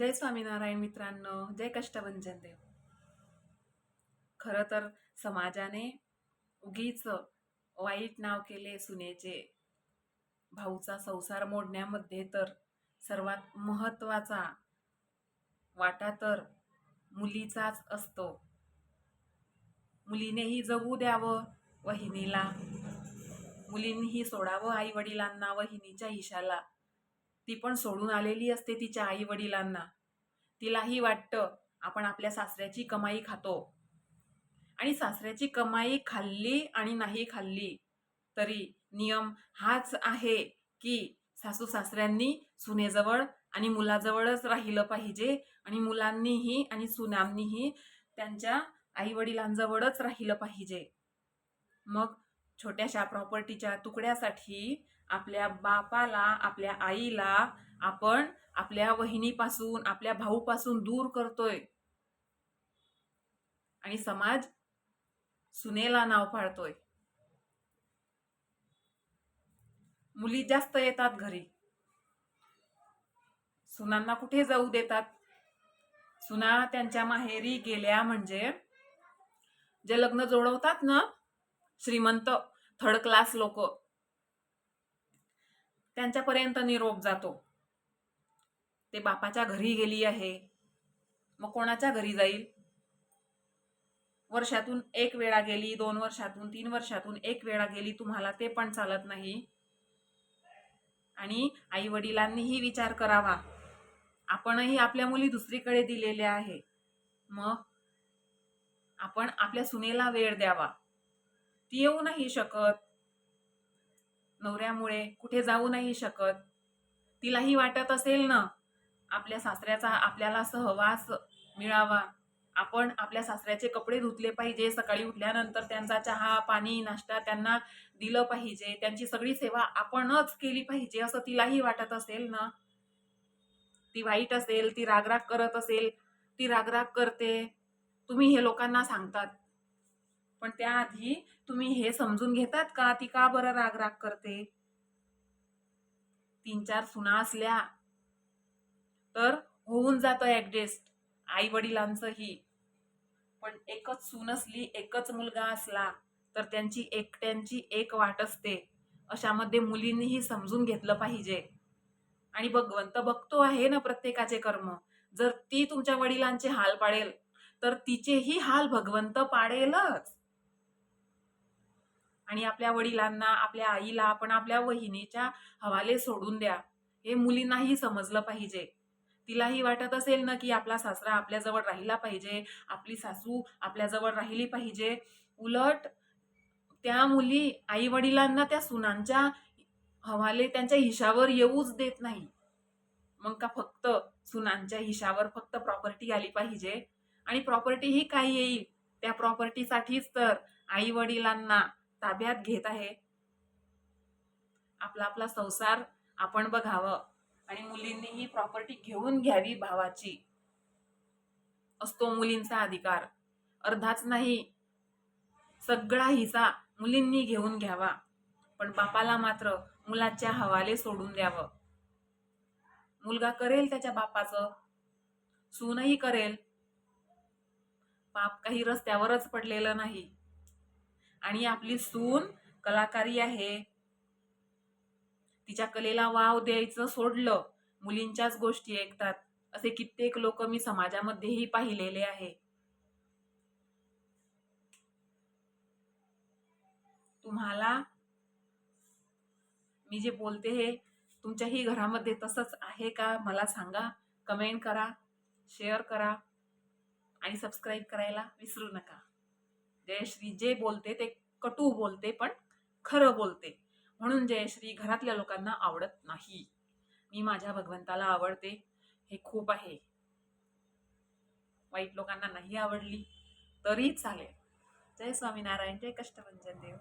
जय स्वामीनारायण मित्रांनो जय कष्टभंजन देव. खरं तर समाजाने उगीच वाईट नाव केले सुनेचे भाऊचा संसार मोडण्यामध्ये तर सर्वात महत्त्वाचा वाटा तर मुलीचाच असतो. मुलीनेही जगू द्यावं वहिनीला. मुलींनीही सोडावं आई वडिलांना वहिनीच्या इशाला ती पण सोडून आलेली असते तिच्या आई वडिलांना तिलाही वाटतं आपण आपल्या सासऱ्याची कमाई खातो. आणि सासऱ्याची कमाई खाल्ली आणि नाही खाल्ली तरी नियम हाच आहे की सासू सासऱ्यांनी सुनेजवळ आणि मुलाजवळच राहिलं पाहिजे आणि मुलांनीही आणि सुनांनीही त्यांच्या आई वडिलांजवळच राहिलं पाहिजे. मग छोट्याशा प्रॉपर्टीच्या तुकड्यासाठी आपल्या बापाला आपल्या आईला आपण आपल्या वहिनीपासून आपल्या भाऊपासून दूर करतोय. आणि समाज सुनेला नाव पाळतोय मुली जास्त येतात घरी. सुनांना कुठे जाऊ देतात? सुना त्यांच्या माहेरी गेल्या म्हणजे जे लग्न जोडवतात ना श्रीमंत थर्ड क्लास लोक त्यांच्यापर्यंत निरोप जातो. ते बापाच्या घरी गेली आहे. मग कोणाच्या घरी जाईल? वर्षातून एक वेळा गेली दोन वर्षातून तीन वर्षातून एक वेळा गेली तुम्हाला ते पण चालत नाही. आणि आई वडिलांनीही विचार करावा. आपणही आपल्या मुली दुसरीकडे दिलेल्या आहे. मग आपण आपल्या सुनेला वेळ द्यावा. ती येऊ नाही शकत. नवऱ्यामुळे कुठे जाऊ नाही शकत. तिलाही वाटत असेल ना आपल्या सासऱ्याचा आपल्याला सहवास मिळावा. आपण आपल्या सासऱ्याचे कपडे धुतले पाहिजे सकाळी उठल्यानंतर त्यांचा चहा पाणी नाश्ता त्यांना दिलं पाहिजे. त्यांची सगळी सेवा आपणच केली पाहिजे असं तिलाही वाटत असेल ना. ती वाईट असेल ती रागराग करत असेल ती रागराग करते. तुम्ही हे लोकांना सांगतात. पण त्याआधी तुम्ही हे समजून घेतात का? ती का बरं राग करते? तीन चार सुना असल्या तर होऊन जातं ऍडजस्ट आई वडिलांचंही पण एकच सून असली एकच मुलगा असला तर त्यांची एकट्यांची एक वाट असते. अशामध्ये मुलींनीही समजून घेतलं पाहिजे. आणि भगवंत बघतो आहे ना प्रत्येकाचे कर्म. जर ती तुमच्या वडिलांचे हाल पाडेल तर तिचेही हाल भगवंत पाडेलच. आणि आपल्या वडिलांना आपल्या आईला आपण आपल्या वहिनीच्या हवाले सोडून द्या. हे मुलींनाही समजलं पाहिजे. तिलाही वाटत असेल ना की आपला सासरा आपल्याजवळ राहिला पाहिजे आपली सासू आपल्याजवळ राहिली पाहिजे. उलट त्या मुली आई वडिलांना त्या सुनांच्या हवाले त्यांच्या हिशावर येऊच देत नाही. मग का फक्त सुनांच्या हिशावर फक्त प्रॉपर्टी आली पाहिजे? आणि प्रॉपर्टी ही काय येईल? त्या प्रॉपर्टीसाठीच तर आई वडिलांना ताब्यात घेत आहे. आपला आपला संसार आपण बघावं आणि मुलींनी ही प्रॉपर्टी घेऊन घ्यावी भावाची. असतो मुलींचा अधिकार. अर्धाच नाही सगळा हिसा मुलींनी घेऊन घ्यावा. पण बापाला मात्र मुलाच्या हवाले सोडून द्यावं. मुलगा करेल त्याच्या बापाचं सूनही करेल. पाप काही रस्त्यावरच पडलेलं नाही. आणि आपली सून कलाकारी आहे. तिच्या कलेला वाव द्यायचं सोडलं मुलींच्याच गोष्टी ऐकतात असे कित्येक लोक मी समाजामध्येही पाहिलेले आहे. तुम्हाला मी जे बोलते हे तुमच्याही घरामध्ये तसंच आहे का? मला सांगा. कमेंट करा शेअर करा आणि सबस्क्राईब करायला विसरू नका. जयश्री जे बोलते ते कटू बोलते पण खरं बोलते. म्हणून जयश्री घरातल्या लोकांना आवडत नाही. मी माझ्या भगवंताला आवडते. हे खूप आहे. वाईट लोकांना नाही आवडली तरी चालेल. जय स्वामीनारायण जय कष्टभंजन देव.